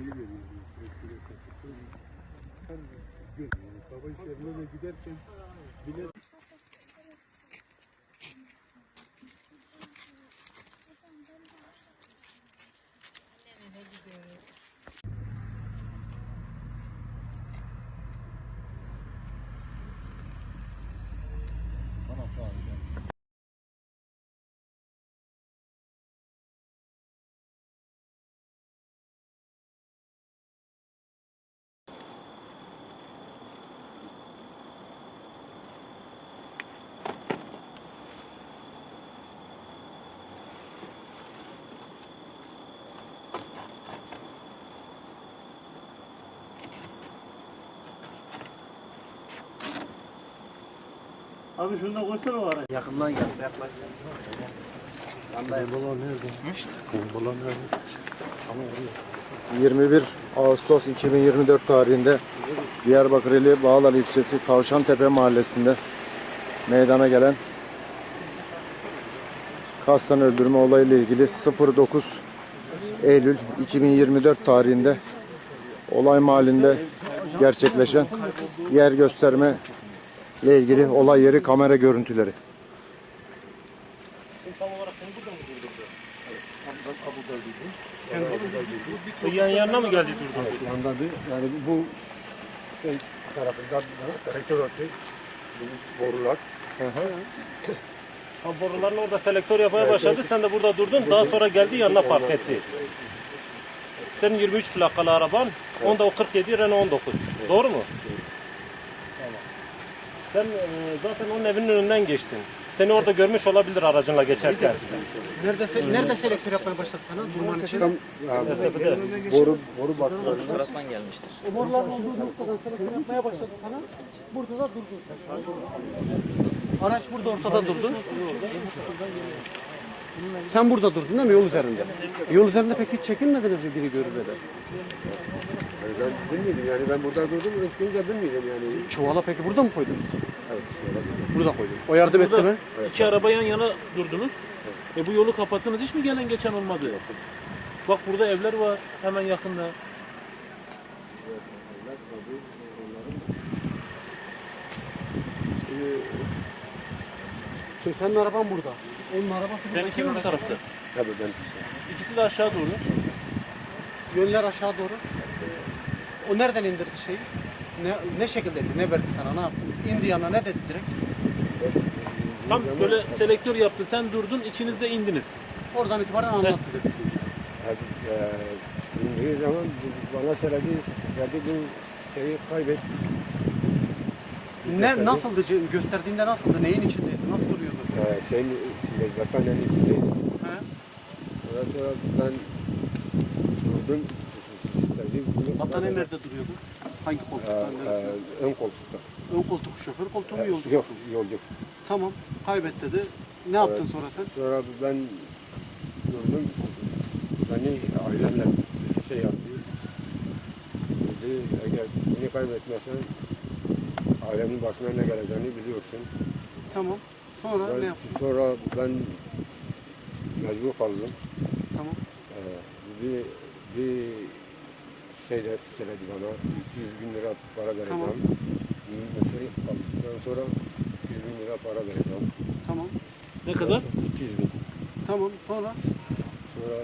şeyi veriyor. Elektriğe kapattı. Her gün sabah işlerine de giderken bile Abi şunu da koysana o araya. Yakından gel, yaklaş. bombalar nerede? Bombalar nerede? 21 Ağustos 2024 tarihinde Diyarbakır ili Bağlar ilçesi Tavşantepe mahallesinde meydana gelen kasten öldürme olayıyla ilgili 09 Eylül 2024 tarihinde olay mahallinde gerçekleşen yer gösterme ile ilgili olay yeri kamera görüntüleri. Yan yanına mı geldi durdu? Yandadı. Yani bu şey tarafından selektör örtü. Bu borular. Ha, boruların orada selektör yapmaya başladı. Sen de burada durdun. Daha sonra geldi yanına park etti. Senin 23 plakalı araban. Onda o 47 Renault 19. Doğru mu? Tamam. Sen e, zaten onun evinin önünden geçtin. Seni orada görmüş olabilir aracınla geçerken. Nerede, se- nerede selektör yapmaya başladı sana durman için? Tam boru boru baktılarında O boruların olduğu noktadan selektör yapmaya başladı sana. Burada da durdun sen. Araç burada ortada durdu. Sen burada durdun değil mi yol üzerinde? Yol üzerinde peki hiç çekinmediniz mi biri görür de? ben bilmiyordum yani ben burada durdum öfkeyince bilmiyordum yani. Çuvala peki burada mı koydunuz? Evet. Burada koydum. O yardım etti mi? İki araba yan yana durdunuz. E bu yolu kapattınız hiç mi gelen geçen olmadı? Bak burada evler var hemen yakında. Şimdi senin araban burada. Onun arabası burada. Seninki mi bu tarafta? Tabii ben İkisi de aşağı doğru. Yönler aşağı doğru. O nereden indirdi şeyi? Ne, ne şekildeydi? Ne verdi sana? Ne yaptı? İndi yanına ne dedi direkt? Tam böyle selektör yaptı. Sen durdun ikiniz de indiniz. Oradan itibaren anlattı. dedi. Abi, e, indiği zaman bana söyledi, söyledi bu şeyi kaybet. Ne nasıldı? ce- Gösterdiğinde nasıldı? Neyin içindeydi? Nasıl duruyordu? E, şeyin battaniyenin içindeydi. He? Ondan sonra ben durdum. Söyledi, bunu- Battaniye nerede duruyordu? Hangi E, koltukta? e, neresi? ön koltukta. Ön koltuk şoför koltuğu mu yolcu? Yok, koltuğu mu? yolcu. Tamam. Kaybet dedi. Ne yaptın sonra sen? Sonra ben durdum. Beni ailemle şey yaptı. Dedi eğer beni kaybetmezsen ailemin başına ne geleceğini biliyorsun. Tamam. Sonra ne Ben, yaptın? sonra ben mecbur kaldım. Tamam. Ee, bir, bir şeyler söyledi bana. 200 bin lira para vereceğim. Tamam. Mısır kaldıktan sonra 200 bin lira para vereceğim. Tamam. Ne kadar? 200 bin. Tamam. Sonra? Sonra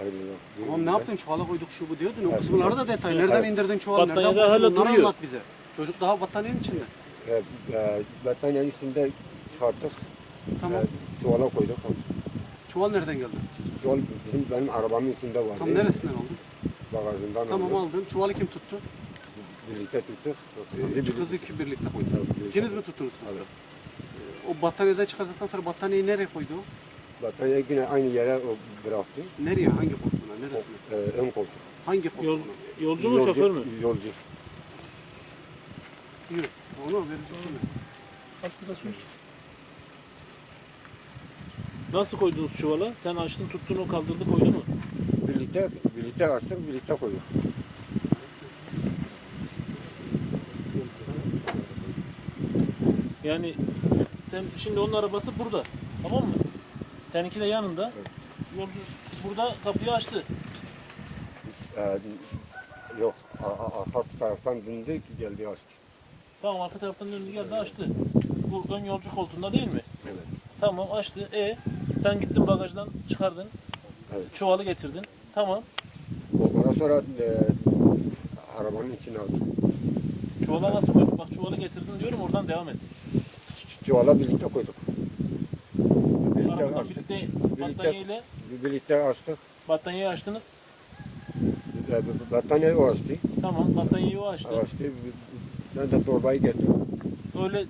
ayrıldım. Tamam ne yaptın? Çuvala koyduk şu bu diyordun. O Evet. kısımları da detay. Nereden Evet. indirdin çuvalı? Nereden Battaniyede hala buldun? Bunları duruyor. anlat bize. Çocuk daha battaniyenin içinde. E, e, battaniyenin üstünde çıkarttık. Tamam. E, çuvala koyduk. Çuval nereden geldi? Çuval bizim benim arabamın içinde vardı. Tam neresinden aldın? Bagajından Tamam aldık. aldın. Çuvalı kim tuttu? Birlikte tuttuk. Üç kızı iki birlikte koydu. Evet. İkiniz mi tuttunuz kızı? O battaniyeden çıkardıktan sonra battaniyeyi nereye koydu? Battaniye yine aynı yere o bıraktı. Nereye? Hangi koltuğuna? Neresine? E, ön koltuk. Hangi koltuğuna? Yol, yolcu mu şoför mü? Yolcu. Yürü. Onu verecek mi? Nasıl koydunuz çuvala? Sen açtın tuttun o kaldırdı koydu mu? Birlikte, birlikte açtık, birlikte koyduk. Yani sen şimdi onun arabası burada. Tamam mı? Seninki de yanında. Yolcu burada kapıyı açtı. E, Yok. a- a- Arka taraftan döndü geldi açtı. Tamam arka taraftan döndü geldi açtı. Bu ön yolcu koltuğunda değil mi? Evet. Tamam açtı. E sen gittin bagajdan çıkardın. Evet. Çuvalı getirdin. Tamam. Ondan sonra e, arabanın içine aldı. Çuvala nasıl koydun? Bak çuvalı getirdin diyorum oradan devam et. Çuvala birlikte koyduk. Birlikte Arabadan açtık. birlikte Birlikte- battaniyeyle Birlikte açtık. battaniyeyi açtınız. E, Battaniyeyi o açtı. Tamam battaniyeyi o açtı. Açtı. Ben de torbayı getirdim. Öyle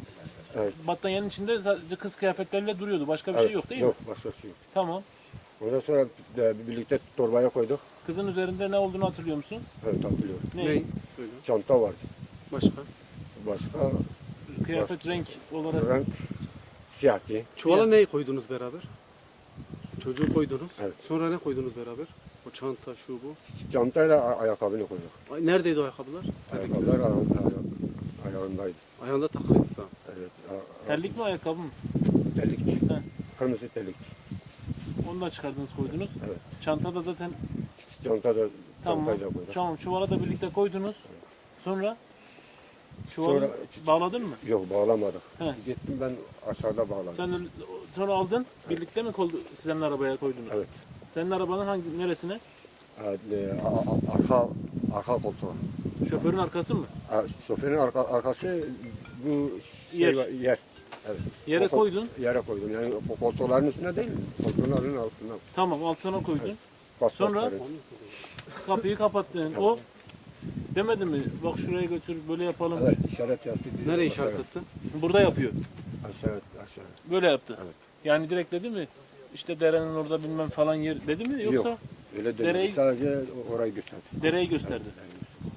Evet. battaniyenin içinde sadece kız kıyafetleriyle duruyordu. Başka bir şey Evet, yok değil yok, mi? başka şey yok. Tamam. Ondan sonra e, birlikte torbaya koyduk. Kızın üzerinde ne olduğunu hatırlıyor musun? Evet hatırlıyorum. Ne? Ney? Söyle. Çanta vardı. Başka? Başka Kıyafet renk olarak. renk siyahtı. Çuvala neyi koydunuz beraber? Çocuğu koydunuz. Evet. Sonra ne koydunuz beraber? O çanta şu bu. Çantayla a- ayakkabını koyduk. Ay, Neredeydi o ayakkabılar? Ayakkabılar aya- aya- ayağındaydı. Ayağında takılıydı tamam. Evet. a- a- Terlik mi ayakkabı mı? Terlikti. He. Kırmızı terlikti. Onu da çıkardınız koydunuz. Evet. Çanta da zaten Çanta da tamam. çantayla koyduk. Tamam çuvala da birlikte koydunuz. Sonra çuvalı Sonra- bağladın mı? Yok bağlamadık. He. Gittim ben aşağıda bağladım. Sen de sonra aldın. Birlikte mi koldu, senin arabaya koydunuz? Evet. Senin arabanın hangi neresine? Evet, e, a- a- arka arka koltuğa. Şoförün arkası mı? A- Şoförün arka, arkası bu şey Yer. var, yer. Evet. Yere O kol- koydun. Yere koydum. Yani koltukların üstüne değil, koltukların altına. Tamam altına koydun. Bas Sonra? bas verin. Kapıyı kapattın. O demedi mi? Bak şuraya götür böyle yapalım. Evet, işaret yaptı. dedi, Nereye aşağı- işaret ettin? Burada yapıyor. Aşağı, aşağı. Böyle yaptı. Evet. Yani direkt dedi mi? İşte derenin orada bilmem falan yer dedi mi yoksa Yok. Öyle dedi. Dereyi- Sadece orayı gösterdi. dereyi gösterdi. Evet.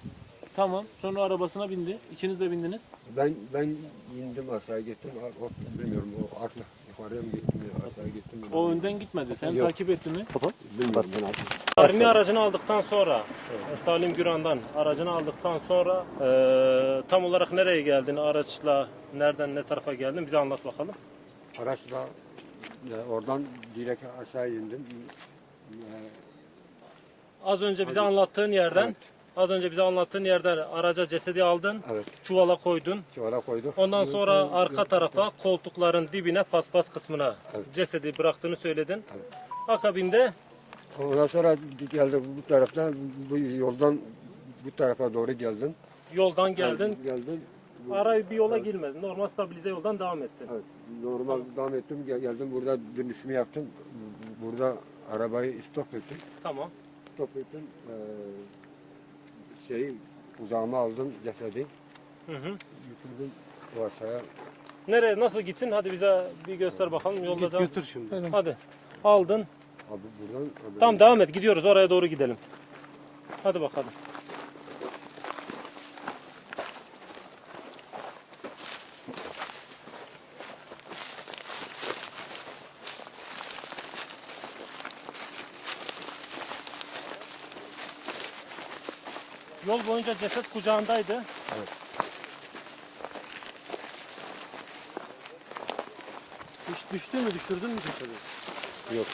Tamam. Sonra arabasına bindi. İkiniz de bindiniz. Ben ben indim aşağı gittim. O, bilmiyorum o arka yukarıya mı aşağı gittim. O önden gitmedi. Sen Yok. takip etti mi? bilmiyorum ben artık. Armi aracını aldıktan sonra, Salim Güran'dan aracını aldıktan sonra eee, tam olarak nereye geldin? Araçla nereden ne tarafa geldin? Bize anlat bakalım. Araçla e, oradan direkt aşağı indim. E, Az önce bize anlattığın yerden, Evet. Az önce bize anlattığın yerden araca cesedi aldın, Evet. çuvala koydun. Çuvala koyduk. Ondan sonra arka tarafa koltukların dibine paspas kısmına cesedi bıraktığını söyledin. Akabinde Ondan sonra geldi bu tarafta bu yoldan bu tarafa doğru geldim. yoldan geldin. Geldim. Bu- Arayı bir yola girmedin. Normal stabilize yoldan devam ettin. Evet, normal devam ettim. Gel- Geldim burada dönüşümü yaptım. Burada arabayı stop ettim. Tamam. Stop ettim. Ee, şeyi uzağıma aldım cesedi. Hı hı. Yükürdüm o aşağıya. Nereye nasıl gittin? Hadi bize bir göster bakalım yolda Git da. götür şimdi. Hadi. Aldın. Abi buradan abi, Tamam devam et. Gidiyoruz. Oraya doğru gidelim. Hadi bakalım. Yol boyunca ceset kucağındaydı. Hiç düştü mü düşürdün mü cesedi? Yok.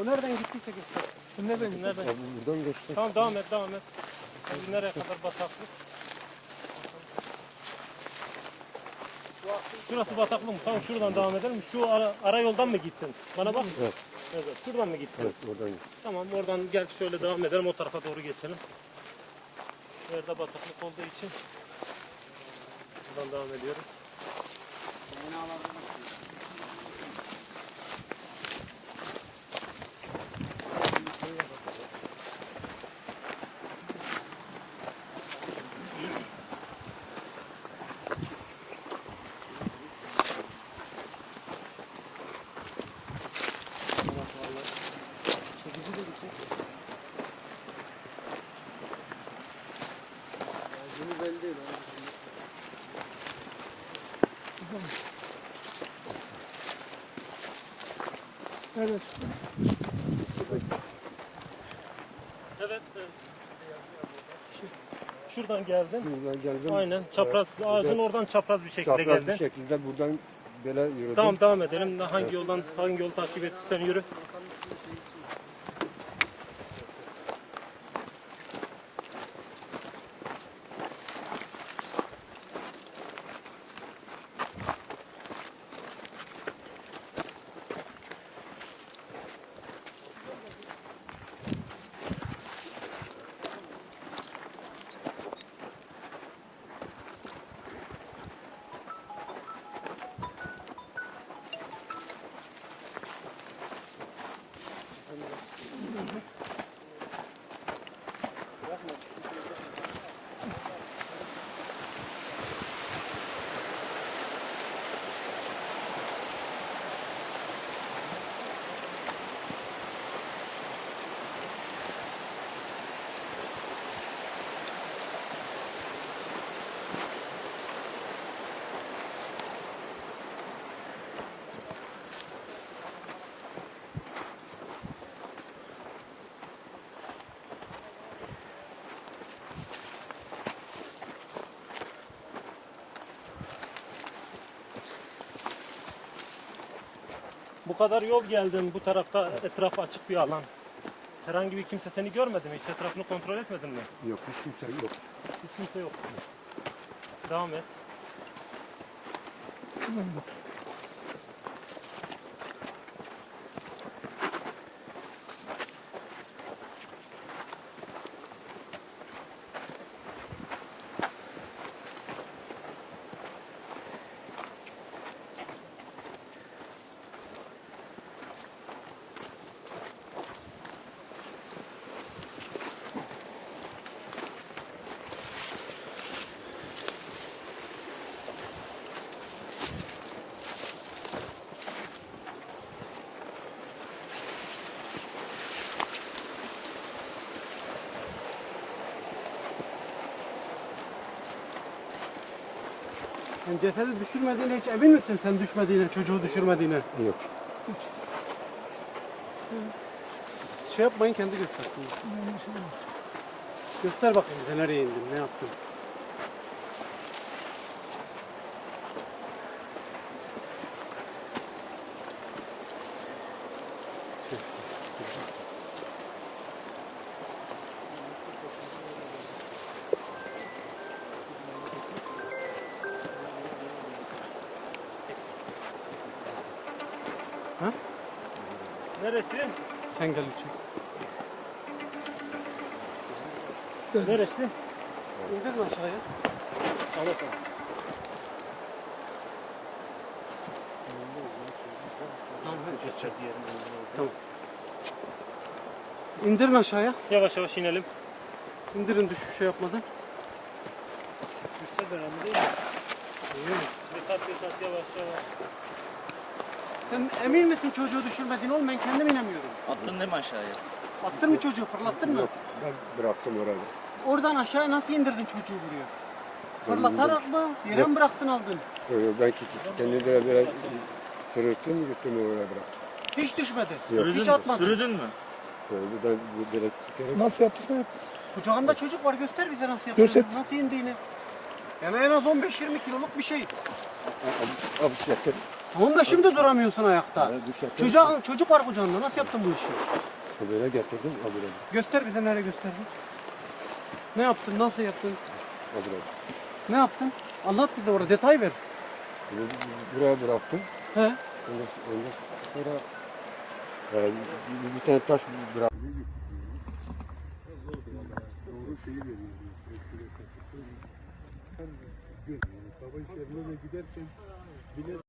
O nereden gittiyse göster. Nereden? Nereden? Abi buradan. Tamam devam et, devam et. Nereye kadar bataklık? Şurası bataklık mı? Tamam şuradan devam edelim. Şu ara, ara yoldan mı gittin? Bana bak. Evet. Evet. Şuradan mı gittin? Evet oradan geçtim. Tamam oradan gel şöyle devam edelim. O tarafa doğru geçelim. Yerde bataklık olduğu için. Buradan devam ediyoruz. Evet. evet. Şuradan geldin. Buradan geldim. Aynen çapraz ağacın oradan çapraz bir şekilde Çapraz geldin. bir şekilde buradan böyle yürüdüm. Tamam devam edelim. Hangi yoldan hangi yolu takip ettiysen yürü. Bu kadar yol geldin. Bu tarafta etraf açık bir alan. Herhangi bir kimse seni görmedi mi? Hiç etrafını kontrol etmedin mi? Yok hiç kimse yok. Hiç kimse yok. Devam et. Sen cesedi düşürmediğine hiç emin misin sen düşmediğine, çocuğu düşürmediğine? Yok. Şey yapmayın kendi göstersin. Göster bakayım bize nereye indin, ne yaptın? Neresi? Sen gel içeri. Neresi? İndirin aşağıya. İndirin aşağıya. Yavaş yavaş inelim. İndirin düşüş şey yapmadan. Düşse de önemli değil mi? Dikkat dikkat yavaş yavaş. Sen emin misin çocuğu düşürmediğini oğlum ben kendim inemiyorum. Attın değil mi aşağıya? Attın mı çocuğu fırlattın mı? Ben bıraktım orada. Oradan aşağıya nasıl indirdin çocuğu buraya? Fırlatarak mı? Yere mi bıraktın aldın? Yok, yok, ben kendimi böyle böyle sırırttım gittim oraya bıraktım. Hiç düşmedi. Sürüdün Hiç mü? atmadın. Sürüdün mü? Böyle ben böyle çıkarım. Nasıl yaptıysan yap. Kucağında çocuk var göster bize nasıl yaptığını. Göster. Nasıl indiğini. Yani en az 15-20 kiloluk bir şey. Abi şeker. Tamam da şimdi duramıyorsun ayakta. Bu şeker. Çocuk, çocuk var kucağında nasıl yaptın bu işi? Böyle getirdim. Böyle. Göster bize nereye gösterdin. Ne yaptın, nasıl yaptın, böyle. ne yaptın? Anlat bize orada detay ver. Bunu Buraya bıraktım. He? Ondan, ondan sonra e, bir, bir tane taş bıraktım. Doğru şeyi veriyor. Sabah işlerine de giderken bile